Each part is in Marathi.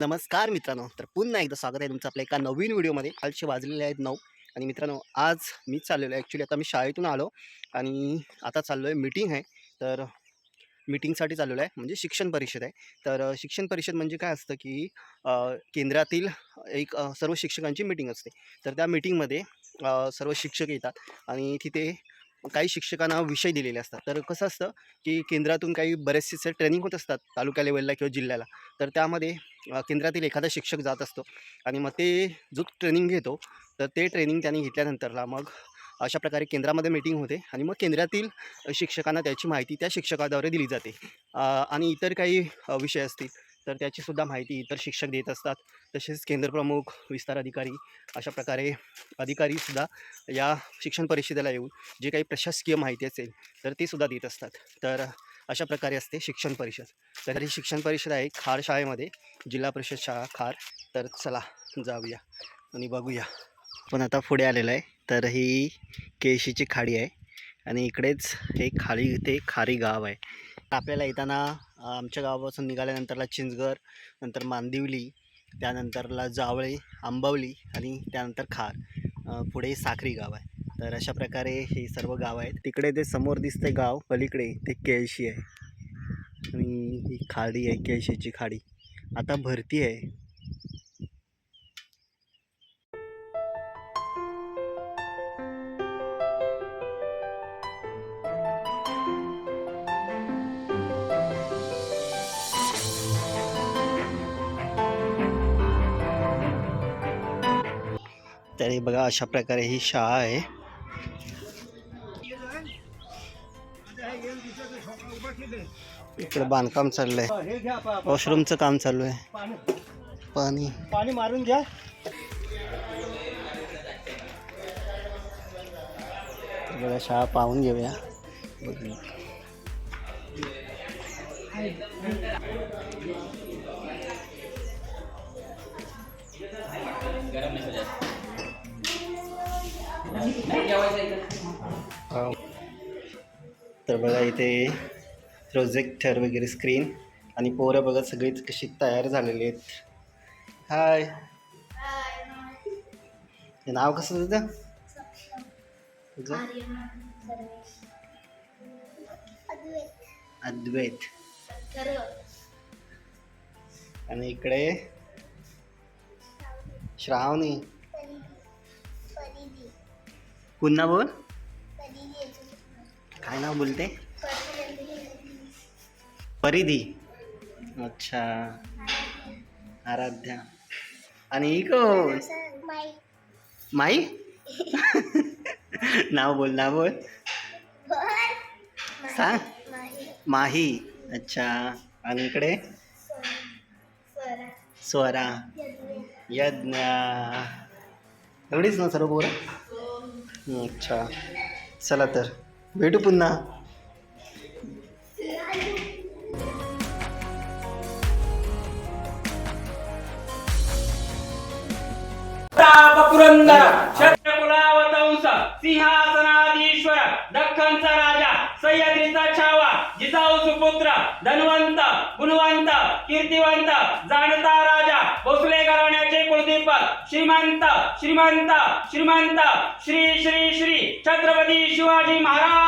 नमस्कार मित्रांनो. तर पुन्हा एकदा स्वागत आहे तुमचं आपल्या एका नवीन व्हिडिओमध्ये. कालचे वाजलेले आहेत नऊ. आणि मित्रांनो आज मी चाललेलो आहे. ॲक्च्युली आता मी शाळेतून आलो आणि आता चाललो आहे मीटिंग आहे. तर मीटिंगसाठी चाललेलो आहे. म्हणजे शिक्षण परिषद आहे. तर शिक्षण परिषद म्हणजे काय असतं की केंद्रातील एक सर्व शिक्षकांची मीटिंग असते. तर त्या मीटिंगमध्ये सर्व शिक्षक येतात आणि तिथे काही शिक्षकांना विषय दिलेले असतात. तर कसं असतं की केंद्रातून काही बरेचसे ट्रेनिंग होत असतात तालुका लेवलला किंवा जिल्ह्याला. तर त्यामध्ये केंद्रातील एखादा शिक्षक जात असतो आणि मग ते जो ट्रेनिंग घेतो तर ते ट्रेनिंग त्यांनी घेतल्यानंतरला मग अशा प्रकारे केंद्रामध्ये मीटिंग होते आणि मग केंद्रातील शिक्षकांना त्याची माहिती त्या शिक्षकाद्वारे दिली जाते. आणि इतर काही विषय असतील तर त्याचीसुद्धा माहिती इतर शिक्षक देत असतात. तसेच केंद्रप्रमुख विस्तार अधिकारी अशा प्रकारे अधिकारीसुद्धा या शिक्षण परिषदेला येऊन जे काही प्रशासकीय माहिती असेल तर तीसुद्धा देत असतात. तर अशा प्रकारे असते शिक्षण परिषद. तर ही शिक्षण परिषद आहे खार शाळेमध्ये. जिल्हा परिषद शाळा खार. तर चला जाऊया आणि बघूया. पण आता पुढे आलेलं आहे. तर ही केशीची खाडी आहे. आणि इकडेच हे खाली ते खारी गाव आहे. आपल्याला येताना आमच्या गावापासून निघाल्यानंतरला चिंचघर नंतर मांदिवली त्यानंतरला जावळे आंबवली आणि त्यानंतर खार. पुढे साखरी गाव आहे. तर अशा प्रकारे हे सर्व गाव आहेत. तिकडे ते समोर दिसते गाव पलीकडे ते केळशी आहे. आणि ही खाडी आहे केळशीची खाडी. आता भरती आहे. तर हे बघा अशा प्रकारे ही। शाळा आहे इकडे बांधकाम चाललंय हे। वॉशरूमचं काम चालू आहे पाणी पाणी पाणी मारून घ्या बघा शाळा पाहून घेऊया. हो. तर बघा इथे प्रोजेक्टर वगैरे स्क्रीन आणि पोरं बघा सगळीच कशी तयार झालेली आहेत. हाय हे नाव कसं तुझं तुझं? अद्वैत. आणि इकडे? श्रावणी. पुन्हा बोल. काय नाव बोलते? परिधी. अच्छा. आराध्या. आणि कोण? माई. नाव बोल नाव बोल. सांग. माही. अच्छा. आणि इकडे? स्वरा. यज्ञ. एवढीच ना सर्व हं, अच्छा. चला तर. भेटू पुन्हा. पुरंदर क्षत्रकुलावतंस सिंहासनाधीश्वर दख्खनचा राजा सह्याद्रीचा छावा जिजाऊ सुपुत्र धनवंत गुणवंत कीर्तिवंत जाणता राजा भोसले घराण्याचे श्रीमंत श्रीमंत श्रीमंत. श्री श्री श्री. छत्रपती शिवाजी महाराज.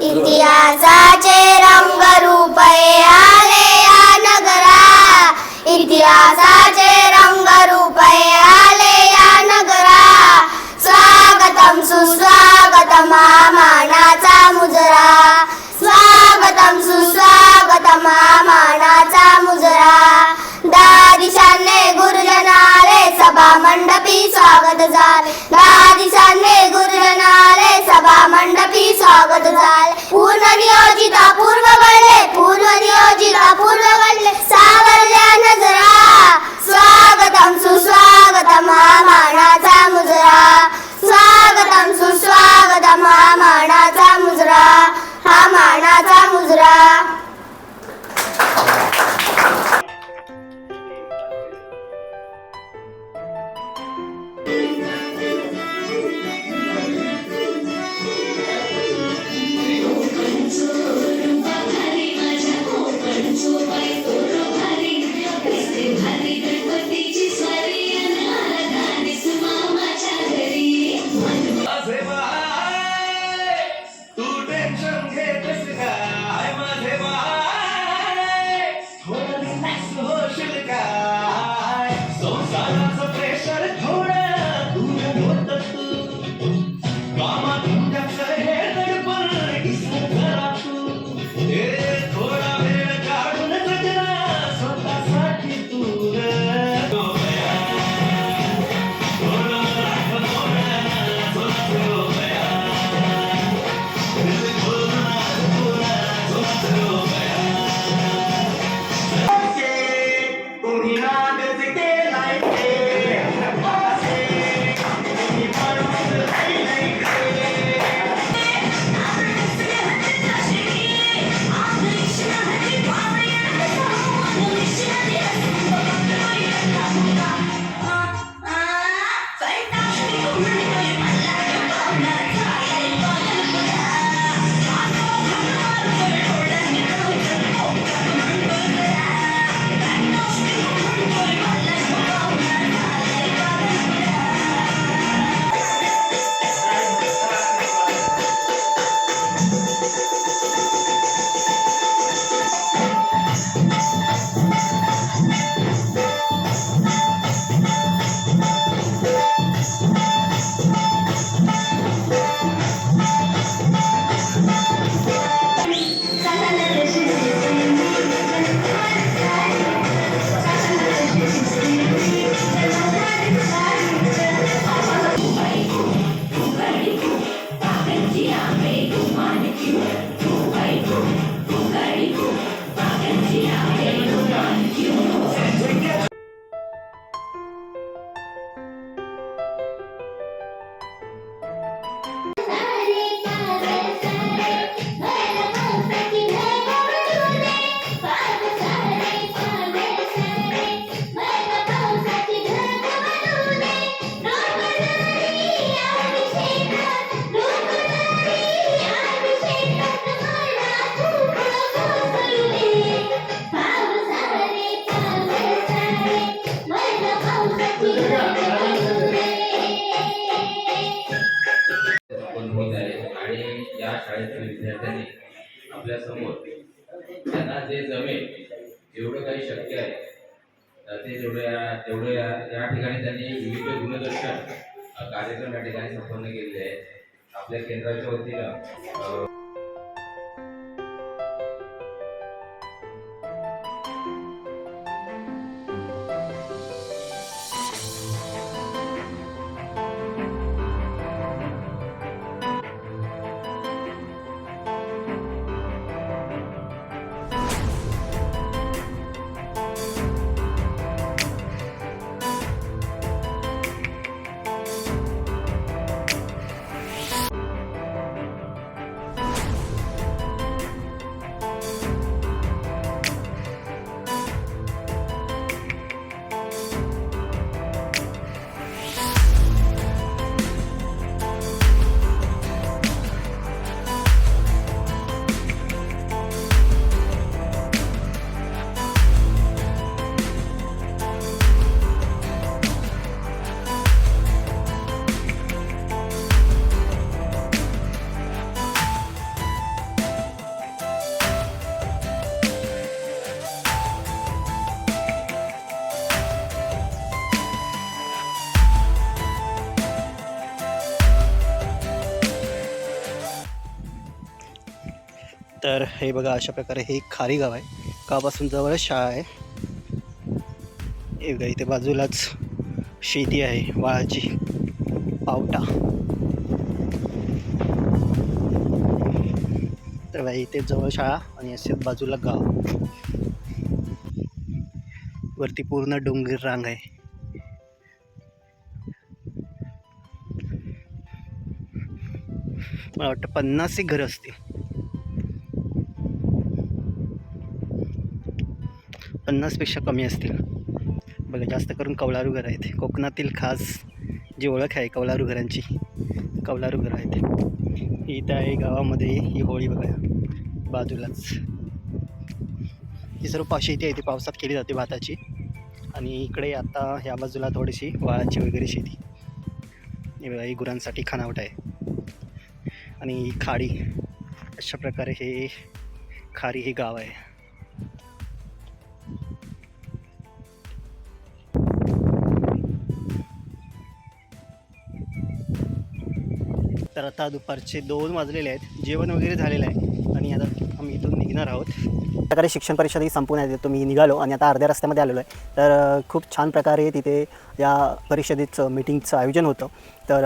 इतिहासाचे रंगरूपे आले या नगरा. इतिहासाचे रंगरूपे आले या नगरा. स्वागतम सुस्वागतम हा मानाचा मुजरा. स्वागतम सुस्वागतम हा मंडपी स्वागत झाले दहा दिवसांनी गुरुजनाले सभा मंडपी स्वागत झाले पूर्ण नियोजित पूर्व घडले पूर्ण नियोजित पूर्व घडले सावरल्या नजरा स्वागतम सुस्वागतम हा मानाचा मुजरा. स्वागतम सुस्वागतम हा Maria, make to manicure. शक्य आहे. ते जेवढे या तेवढं या या ठिकाणी त्यांनी विविध गुणदर्शन कार्यक्रम या ठिकाणी संपन्न केलेले आहेत. आपल्या केंद्राच्या वतीनं तर हे बघा अशा प्रकारे हे खारी गाव आहे. गावापासून जवळच शाळा आहे. हे बघा इथे बाजूलाच शेती आहे वाळाची. पावटा. तर बाई इथे जवळ शाळा आणि असे बाजूला गाव. वरती पूर्ण डोंगर रांग आहे. मला वाटतं पन्नास एक घरं असतील. पन्नासपेक्षा कमी असतील. बघा जास्त करून कौलारू घरं आहेत. कोकणातील खास जी ओळख आहे कौलारू घरांची कौलारू घरं आहेत. इथं आहे गावामध्ये ही होळी बघा बाजूलाच. ही सर्व शेती आहे ती पावसात केली जाते भाताची. आणि इकडे आता ह्या बाजूला थोडीशी वाळाची वगैरे शेती. हे बघा ही गुरांसाठी खानावट आहे. आणि खाडी अशा प्रकारे हे खारी हे गाव आहे. तर आता दुपारचे दोन वाजलेले आहेत. जेवण वगैरे झालेलं आहे. आणि आता आम्ही इथून निघणार आहोत. प्रकारे शिक्षण परिषद ही आहे. तुम्ही निघालो आणि आता अर्ध्या रस्त्यामध्ये आलेलो आहे. तर खूप छान प्रकारे तिथे या परिषदेचं मिटिंगचं आयोजन होतं. तर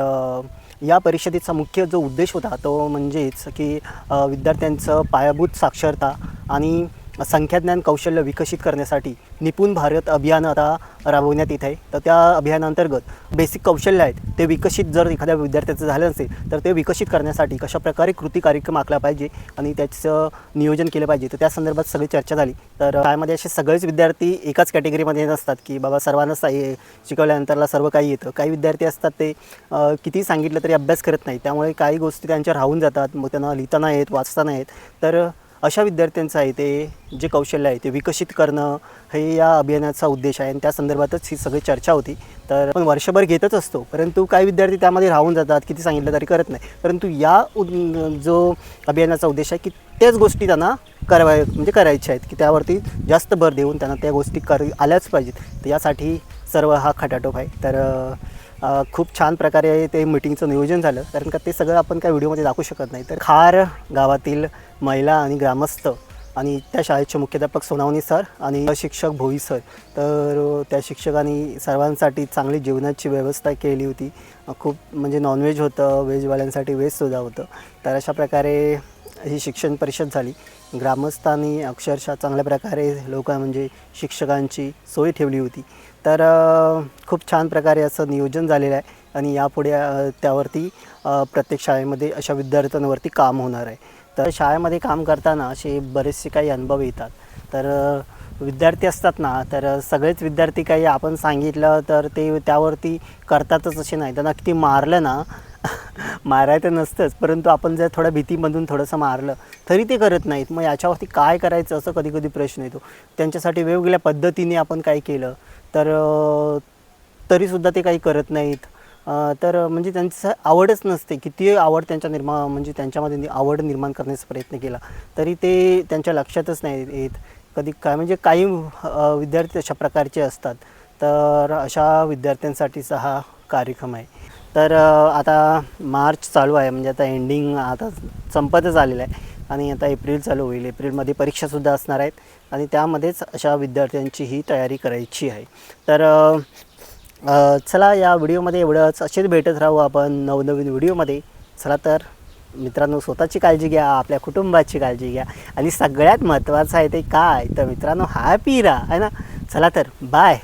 या परिषदेचा मुख्य जो उद्देश होता तो म्हणजेच की विद्यार्थ्यांचं पायाभूत साक्षरता आणि संख्याज्ञान कौशल्य विकसित करण्यासाठी निपुण भारत अभियान आता राबवण्यात येत आहे. तर त्या अभियानांतर्गत बेसिक कौशल्य आहेत ते विकसित जर एखाद्या विद्यार्थ्याचं झालं असेल तर ते विकसित करण्यासाठी कशाप्रकारे कृती कार्यक्रम आखला पाहिजे आणि त्याचं नियोजन केलं पाहिजे तर त्या संदर्भात सगळी चर्चा झाली. तर त्यामध्ये असे सगळेच विद्यार्थी एकाच कॅटेगरीमध्ये नसतात की बाबा सर्वांनाच हे शिकवल्यानंतरला सर्व काही येतं. काही विद्यार्थी असतात ते किती सांगितलं तरी अभ्यास करत नाही त्यामुळे काही गोष्टी त्यांच्या राहून जातात. मग त्यांना लिहिता नाही येत वाचता नाही येत तर अशा विद्यार्थ्यांचं आहे ते जे कौशल्य आहे ते विकसित करणं हे या अभियानाचा उद्देश आहे. आणि त्या संदर्भातच ही सगळी चर्चा होती. तर आपण वर्षभर घेतच असतो. परंतु काही विद्यार्थी त्यामध्ये राहून जातात किती सांगितलं तरी करत नाही. परंतु या उद- जो अभियानाचा उद्देश आहे की त्याच गोष्टी त्यांना करावा म्हणजे करायच्या आहेत की त्यावरती जास्त भर देऊन त्यांना त्या गोष्टी कर आल्याच पाहिजेत. तर यासाठी सर्व हा खटाटोप आहे. तर खूप छान प्रकारे ते मिटिंगचं नियोजन झालं. कारण का ते सगळं आपण काय व्हिडिओमध्ये दाखवू शकत नाही. तर खार गावातील महिला आणि ग्रामस्थ आणि त्या शाळेचे मुख्याध्यापक सोनावणी सर आणि शिक्षक भोई सर. तर त्या शिक्षकांनी सर्वांसाठी चांगली जेवणाची व्यवस्था केली होती. खूप म्हणजे नॉनव्हेज होतं व्हेजवाल्यांसाठी व्हेजसुद्धा होतं. तर अशा प्रकारे ही शिक्षण परिषद झाली. ग्रामस्थांनी अक्षरशः चांगल्या प्रकारे लोक म्हणजे शिक्षकांची सोय ठेवली होती. तर खूप छान प्रकारे असं नियोजन झालेलं आहे आणि यापुढे त्यावरती प्रत्येक शाळेमध्ये अशा विद्यार्थ्यांवरती काम होणार आहे. तर शाळेमध्ये काम करताना असे बरेचसे काही अनुभव येतात. तर विद्यार्थी असतात ना तर सगळेच विद्यार्थी काही आपण सांगितलं तर ते त्यावरती करतातच असे नाही. त्यांना किती मारलं ना मारायचं नसतंच. परंतु आपण जर थोड्या भीतीमधून थोडंसं मारलं तरी ते करत नाहीत. मग याच्यावरती काय करायचं असं कधी कधी प्रश्न येतो. त्यांच्यासाठी वेगवेगळ्या पद्धतीने आपण काय केलं तर तरीसुद्धा ते काही करत नाहीत. तर म्हणजे त्यांचं आवडच नसते. किती आवड त्यांच्या निर्मा म्हणजे त्यांच्यामध्ये आवड निर्माण करण्याचा प्रयत्न केला तरी ते त्यांच्या लक्षातच नाही येत. कधी काय म्हणजे काही अ, विद्यार्थी अशा प्रकारचे असतात. तर अशा विद्यार्थ्यांसाठीचा हा कार्यक्रम आहे. तर अ, आता मार्च चालू आहे म्हणजे आता एंडिंग आता संपतच आलेलं आहे. आणि आता एप्रिल चालू होईल. एप्रिलमध्ये परीक्षासुद्धा असणार आहेत. आणि त्यामध्येच अशा विद्यार्थ्यांची ही तयारी करायची आहे. तर अ, अ, चला या व्हिडिओमध्ये एवढंच. असेच भेटत राहू आपण नवनवीन व्हिडिओमध्ये. चला तर. मित्रांनो स्वतःची काळजी घ्या आपल्या कुटुंबाची काळजी घ्या. आणि सगळ्यात महत्त्वाचं आहे ते काय? तर मित्रांनो हॅपी राहा आहे ना? चला तर बाय